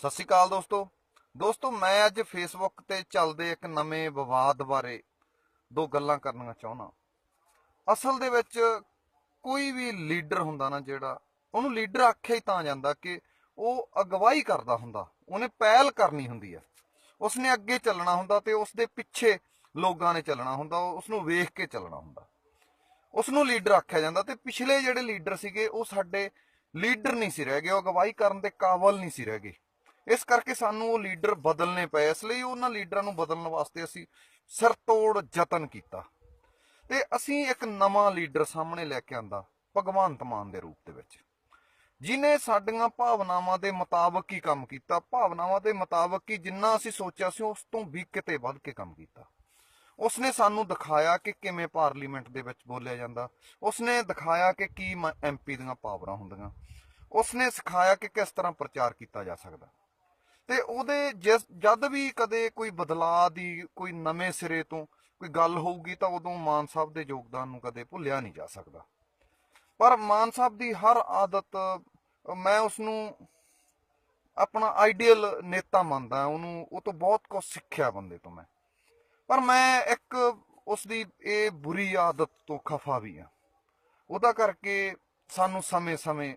ਸਤਿ ਸ਼੍ਰੀ ਅਕਾਲ ਦੋਸਤੋ। ਦੋਸਤੋ, ਮੈਂ ਅੱਜ ਫੇਸਬੁੱਕ ਤੇ ਚੱਲਦੇ ਇੱਕ ਨਵੇਂ ਵਿਵਾਦ ਬਾਰੇ ਦੋ ਗੱਲਾਂ ਕਰਨੀਆਂ ਚਾਹੁੰਦਾ। ਅਸਲ ਦੇ ਵਿੱਚ ਕੋਈ ਵੀ ਲੀਡਰ ਹੁੰਦਾ ਨਾ ਜਿਹੜਾ, ਉਹਨੂੰ ਲੀਡਰ ਆਖਿਆ ਹੀ ਤਾਂ ਜਾਂਦਾ ਕਿ ਉਹ ਅਗਵਾਈ ਕਰਦਾ ਹੁੰਦਾ, ਉਹਨੇ ਪਹਿਲ ਕਰਨੀ ਹੁੰਦੀ ਹੈ। ਉਸਨੇ ਅੱਗੇ ਚੱਲਣਾ ਹੁੰਦਾ ਤੇ ਉਸ ਦੇ ਪਿੱਛੇ ਲੋਕਾਂ ਨੇ ਚੱਲਣਾ ਹੁੰਦਾ ਉਸ ਨੂੰ ਵੇਖ ਕੇ ਚੱਲਣਾ ਹੁੰਦਾ। ਉਸ ਨੂੰ ਲੀਡਰ ਆਖਿਆ ਜਾਂਦਾ ਤੇ ਪਿਛਲੇ ਜਿਹੜੇ ਲੀਡਰ ਸੀਗੇ, ਉਹ ਸਾਡੇ ਲੀਡਰ ਨਹੀਂ ਸੀ ਰਹਿ ਗਏ, ਉਹ ਅਗਵਾਈ ਕਰਨ ਦੇ ਕਾਬਲ ਨਹੀਂ ਸੀ ਰਹਿ ਗਏ। ਇਸ ਕਰਕੇ ਸਾਨੂੰ ਉਹ ਲੀਡਰ ਬਦਲਨੇ ਪਏ। ਇਸ ਲਈ ਉਹਨਾਂ ਲੀਡਰਾਂ ਨੂੰ ਬਦਲਣ ਵਾਸਤੇ ਅਸੀਂ ਸਰਤੋੜ ਯਤਨ ਕੀਤਾ। ਤੇ ਅਸੀਂ ਇੱਕ ਨਵਾਂ ਲੀਡਰ ਸਾਹਮਣੇ ਲੈ ਕੇ ਆਂਦਾ, ਭਗਵੰਤ ਮਾਨ ਦੇ ਰੂਪ ਦੇ ਵਿੱਚ। ਜਿਨੇ ਸਾਡੀਆਂ ਭਾਵਨਾਵਾਂ ਦੇ ਮੁਤਾਬਕ ਹੀ ਕੰਮ ਕੀਤਾ। ਭਾਵਨਾਵਾਂ ਦੇ ਮੁਤਾਬਕ ਹੀ ਜਿੰਨਾ ਅਸੀਂ ਸੋਚਿਆ ਸੀ, ਉਸ ਤੋਂ ਵੀ ਕਿਤੇ ਵੱਧ ਕੇ ਕੰਮ ਕੀਤਾ। ਉਸਨੇ ਸਾਨੂੰ ਦਿਖਾਇਆ ਕਿ ਕਿਵੇਂ ਪਾਰਲੀਮੈਂਟ ਦੇ ਵਿੱਚ ਬੋਲਿਆ ਜਾਂਦਾ। ਉਸਨੇ ਦਿਖਾਇਆ ਕਿ ਕੀ ਐਮਪੀ ਦੀਆਂ ਪਾਵਰਾਂ ਹੁੰਦੀਆਂ। ਉਸਨੇ ਸਿਖਾਇਆ ਕਿ ਕਿਸ ਤਰ੍ਹਾਂ ਪ੍ਰਚਾਰ ਕੀਤਾ ਜਾ ਸਕਦਾ। ਤੇ ਉਹਦੇ ਜਿਸ ਜਦ ਵੀ ਕਦੇ ਕੋਈ ਬਦਲਾਅ ਦੀ ਕੋਈ ਨਵੇਂ ਸਿਰੇ ਤੋਂ ਕੋਈ ਗੱਲ ਹੋਊਗੀ ਤਾਂ ਉਦੋਂ ਮਾਨ ਸਾਹਿਬ ਦੇ ਯੋਗਦਾਨ ਨੂੰ ਕਦੇ ਭੁੱਲਿਆ ਨਹੀਂ ਜਾ ਸਕਦਾ। ਪਰ ਮਾਨ ਸਾਹਿਬ ਦੀ ਹਰ ਆਦਤ, ਮੈਂ ਉਸ ਨੂੰ ਆਪਣਾ ਆਈਡੀਅਲ ਨੇਤਾ ਮੰਨਦਾ ਉਹਨੂੰ, ਉਹ ਤੋਂ ਬਹੁਤ ਕੁਝ ਸਿੱਖਿਆ ਬੰਦੇ ਤੋਂ ਮੈਂ। ਪਰ ਮੈਂ ਇੱਕ ਉਸ ਦੀ ਇਹ ਬੁਰੀ ਆਦਤ ਤੋਂ ਖਫਾ ਵੀ ਆ ਉਹਦਾ ਕਰਕੇ ਸਾਨੂੰ ਸਮੇਂ-ਸਮੇਂ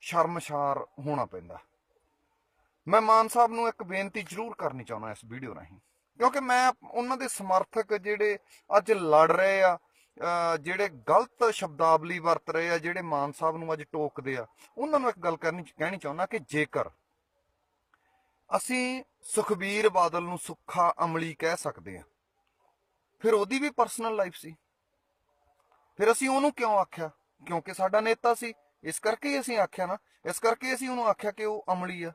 ਸ਼ਰਮਸ਼ਾਰ ਹੋਣਾ ਪੈਂਦਾ। ਮੈਂ ਮਾਨ ਸਾਹਿਬ ਨੂੰ ਇੱਕ ਬੇਨਤੀ ਜ਼ਰੂਰ ਕਰਨੀ ਚਾਹੁੰਦਾ ਇਸ ਵੀਡੀਓ ਰਾਹੀਂ। ਕਿਉਂਕਿ ਮੈਂ ਉਹਨਾਂ ਦੇ ਸਮਰਥਕ ਜਿਹੜੇ ਅੱਜ ਲੜ ਰਹੇ ਆ ਜਿਹੜੇ ਗਲਤ ਸ਼ਬਦਾਵਲੀ ਵਰਤ ਰਹੇ ਆ, ਜਿਹੜੇ ਮਾਨ ਸਾਹਿਬ ਨੂੰ ਅੱਜ ਟੋਕਦੇ ਆ, ਉਹਨਾਂ ਨੂੰ ਇੱਕ ਗੱਲ ਕਰਨੀ ਕਹਿਣੀ ਚਾਹੁੰਦਾ ਕਿ ਜੇਕਰ ਅਸੀਂ ਸੁਖਬੀਰ ਬਾਦਲ ਨੂੰ ਸੁੱਖਾ ਅਮਲੀ ਕਹਿ ਸਕਦੇ ਆ, ਫਿਰ ਉਹਦੀ ਵੀ ਪਰਸਨਲ ਲਾਈਫ ਸੀ। ਫਿਰ ਅਸੀਂ ਉਹਨੂੰ ਕਿਉਂ ਆਖਿਆ? ਕਿਉਂਕਿ ਸਾਡਾ ਨੇਤਾ ਸੀ। ਇਸ ਕਰਕੇ ਹੀ ਅਸੀਂ ਆਖਿਆ ਨਾ। ਇਸ ਕਰਕੇ ਅਸੀਂ ਉਹਨੂੰ ਆਖਿਆ ਕਿ ਉਹ ਅਮਲੀ ਆ।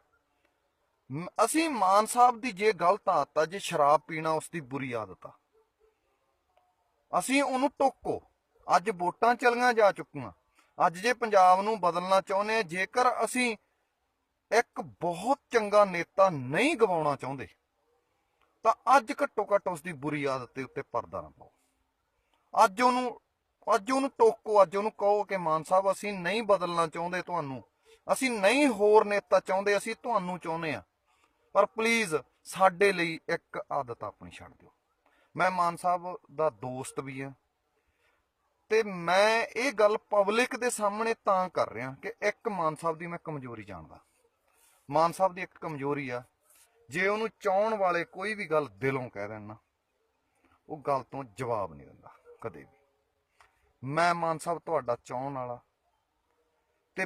ਅਸੀਂ ਮਾਨ ਸਾਹਿਬ ਦੀ ਜੇ ਗਲਤ ਆਦਤ ਆ ਜੇ ਸ਼ਰਾਬ ਪੀਣਾ ਉਸ ਦੀ ਬੁਰੀ ਆਦਤ ਆ। ਅਸੀਂ ਉਹਨੂੰ ਟੋਕੋ। ਅੱਜ ਵੋਟਾਂ ਚਲੀਆਂ ਜਾ ਚੁੱਕੀਆਂ। ਅੱਜ ਜੇ ਪੰਜਾਬ ਨੂੰ ਬਦਲਣਾ ਚਾਹੁੰਦੇ ਆ, ਜੇਕਰ ਅਸੀਂ ਇੱਕ ਬਹੁਤ ਚੰਗਾ ਨੇਤਾ ਨਹੀਂ ਗਵਾਉਣਾ ਚਾਹੁੰਦੇ, ਤਾਂ ਅੱਜ ਘੱਟੋ ਘੱਟ ਉਸ ਦੀ ਬੁਰੀ ਆਦਤ ਦੇ ਉੱਤੇ ਪਰਦਾ ਨਾ ਪਾਓ। ਅੱਜ ਉਹਨੂੰ ਅੱਜ ਉਹਨੂੰ ਟੋਕੋ, ਅੱਜ ਉਹਨੂੰ ਕਹੋ ਕਿ ਮਾਨ ਸਾਹਿਬ, ਅਸੀਂ ਨਹੀਂ ਬਦਲਣਾ ਚਾਹੁੰਦੇ ਤੁਹਾਨੂੰ। ਅਸੀਂ ਨਹੀਂ ਹੋਰ ਨੇਤਾ ਚਾਹੁੰਦੇ, ਅਸੀਂ ਤੁਹਾਨੂੰ ਚਾਹੁੰਦੇ ਆ। ਪਰ ਪਲੀਜ਼ ਸਾਡੇ ਲਈ ਇੱਕ ਆਦਤ ਆਪਣੀ ਛੱਡ ਦਿਓ। ਮੈਂ ਮਾਨ ਸਾਹਿਬ ਦਾ ਦੋਸਤ ਵੀ ਆ ਤੇ ਮੈਂ ਇਹ ਗੱਲ ਪਬਲਿਕ ਦੇ ਸਾਹਮਣੇ ਤਾਂ ਕਰ ਰਿਹਾ ਕਿ ਇੱਕ ਮਾਨ ਸਾਹਿਬ ਦੀ ਮੈਂ ਕਮਜ਼ੋਰੀ ਜਾਣਦਾ। ਮਾਨ ਸਾਹਿਬ ਦੀ ਇੱਕ ਕਮਜ਼ੋਰੀ ਆ, ਜੇ ਉਹਨੂੰ ਚਾਹਣ ਵਾਲੇ ਕੋਈ ਵੀ ਗੱਲ ਦਿਲੋਂ ਕਹਿ ਦੇਣ ਨਾ, ਉਹ ਗੱਲ ਤੋਂ ਜਵਾਬ ਨਹੀਂ ਦਿੰਦਾ ਕਦੇ ਵੀ। ਮੈਂ ਮਾਨ ਸਾਹਿਬ ਤੁਹਾਡਾ ਚਾਹਣ ਵਾਲਾ ਤੇ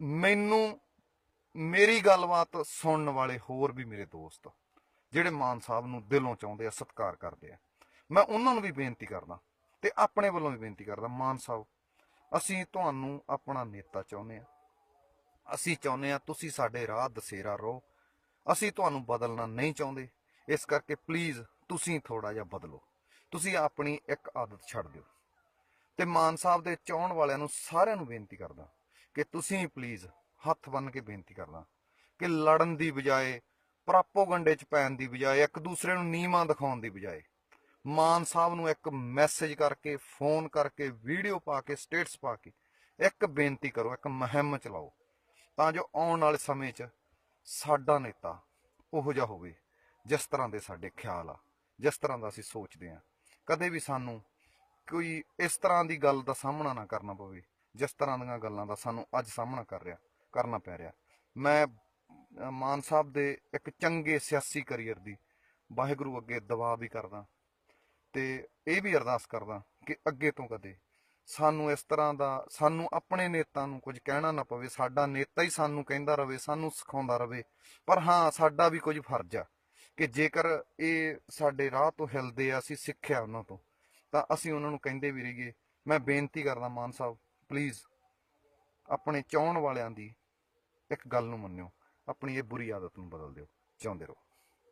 ਮੈਨੂੰ ਮੇਰੀ ਗੱਲਬਾਤ ਸੁਣਨ ਵਾਲੇ ਹੋਰ ਵੀ ਮੇਰੇ ਦੋਸਤ, ਜਿਹੜੇ ਮਾਨ ਸਾਹਿਬ ਨੂੰ ਦਿਲੋਂ ਚਾਹੁੰਦੇ ਆ, ਸਤਿਕਾਰ ਕਰਦੇ ਆ। ਮੈਂ ਉਹਨਾਂ ਨੂੰ ਵੀ ਬੇਨਤੀ ਕਰਦਾ ਤੇ ਆਪਣੇ ਵੱਲੋਂ ਵੀ ਬੇਨਤੀ ਕਰਦਾ, ਮਾਨ ਸਾਹਿਬ, ਅਸੀਂ ਤੁਹਾਨੂੰ ਆਪਣਾ ਨੇਤਾ ਚਾਹੁੰਦੇ ਆ। ਅਸੀਂ ਚਾਹੁੰਦੇ ਆ ਤੁਸੀਂ ਸਾਡੇ ਰਾਹ ਦਸੇਰਾ ਰਹੋ। ਅਸੀਂ ਤੁਹਾਨੂੰ ਬਦਲਣਾ ਨਹੀਂ ਚਾਹੁੰਦੇ। ਇਸ ਕਰਕੇ ਪਲੀਜ਼ ਤੁਸੀਂ ਥੋੜਾ ਜਿਹਾ ਬਦਲੋ। ਤੁਸੀਂ ਆਪਣੀ ਇੱਕ ਆਦਤ ਛੱਡ ਦਿਓ। ਤੇ ਮਾਨ ਸਾਹਿਬ ਦੇ ਚਾਹਣ ਵਾਲਿਆਂ ਨੂੰ ਸਾਰਿਆਂ ਨੂੰ ਬੇਨਤੀ ਕਰਦਾ ਕਿ ਤੁਸੀਂ ਪਲੀਜ਼ ਹੱਥ ਬੰਨ ਕੇ ਬੇਨਤੀ ਕਰਦਾ ਕਿ ਲੜਨ ਦੀ ਬਜਾਏ ਪ੍ਰਾਪੋਗੰਡੇ ਚ ਪੈਣ ਦੀ ਬਜਾਏ, ਇੱਕ ਦੂਸਰੇ ਨੂੰ ਨੀਵਾਂ ਦਿਖਾਉਣ ਦੀ ਬਜਾਏ, ਮਾਨ ਸਾਹਿਬ ਨੂੰ ਇੱਕ ਮੈਸੇਜ ਕਰਕੇ ਫੋਨ ਕਰਕੇ ਵੀਡੀਓ ਪਾ ਕੇ ਸਟੇਟਸ ਪਾ ਕੇ, ਇੱਕ ਬੇਨਤੀ ਕਰੋ, ਇੱਕ ਮੁਹਿੰਮ ਚਲਾਓ, ਤਾਂ ਜੋ ਆਉਣ ਵਾਲੇ ਸਮੇਂ 'ਚ ਸਾਡਾ ਨੇਤਾ ਉਹੋ ਜਿਹਾ ਹੋਵੇ, ਜਿਸ ਤਰ੍ਹਾਂ ਦੇ ਸਾਡੇ ਖਿਆਲ ਆ, ਜਿਸ ਤਰ੍ਹਾਂ ਦਾ ਅਸੀਂ ਸੋਚਦੇ ਆ। ਕਦੇ ਵੀ ਸਾਨੂੰ ਕੋਈ ਇਸ ਤਰ੍ਹਾਂ ਦੀ ਗੱਲ ਦਾ ਸਾਹਮਣਾ ਨਾ ਕਰਨਾ ਪਵੇ, ਜਿਸ ਤਰ੍ਹਾਂ ਦੀਆਂ ਗੱਲਾਂ ਦਾ ਸਾਨੂੰ ਅੱਜ ਸਾਹਮਣਾ ਕਰ ਰਿਹਾ। ਕਰਨਾ ਪੈ ਰਿਹਾ। ਮੈਂ ਮਾਨ ਸਾਹਿਬ ਦੇ ਇੱਕ ਚੰਗੇ ਸਿਆਸੀ ਕੈਰੀਅਰ ਦੀ ਵਾਹਿਗੁਰੂ ਅੱਗੇ ਦੁਆ ਵੀ ਕਰਦਾ ਤੇ ਇਹ ਵੀ ਅਰਦਾਸ ਕਰਦਾ ਕਿ ਅੱਗੇ ਤੋਂ ਕਦੇ ਸਾਨੂੰ ਇਸ ਤਰ੍ਹਾਂ ਦਾ, ਸਾਨੂੰ ਆਪਣੇ ਨੇਤਾ ਨੂੰ ਕੁਝ ਕਹਿਣਾ ਨਾ ਪਵੇ। ਸਾਡਾ ਨੇਤਾ ਹੀ ਸਾਨੂੰ ਕਹਿੰਦਾ ਰਵੇ, ਸਾਨੂੰ ਸਿਖਾਉਂਦਾ ਰਵੇ। ਪਰ ਹਾਂ, ਸਾਡਾ ਵੀ ਕੁਝ ਫਰਜ਼ ਆ ਕਿ ਜੇਕਰ ਇਹ ਸਾਡੇ ਰਾਹ ਤੋਂ ਹਿਲਦੇ ਆ, ਅਸੀਂ ਸਿੱਖਿਆ ਉਹਨਾਂ ਤੋਂ, ਤਾਂ ਅਸੀਂ ਉਹਨਾਂ ਨੂੰ ਕਹਿੰਦੇ ਵੀ ਰਹੀਏ। ਮੈਂ ਬੇਨਤੀ ਕਰਦਾ ਮਾਨ ਸਾਹਿਬ ਪਲੀਜ਼ ਆਪਣੇ ਚਾਹਣ ਵਾਲਿਆਂ ਦੀ ਇੱਕ ਗੱਲ ਨੂੰ ਮੰਨਿਓ, ਆਪਣੀ ਇਹ ਬੁਰੀ ਆਦਤ ਨੂੰ ਬਦਲ ਦਿਓ, ਚਾਹੁੰਦੇ ਰਹੋ।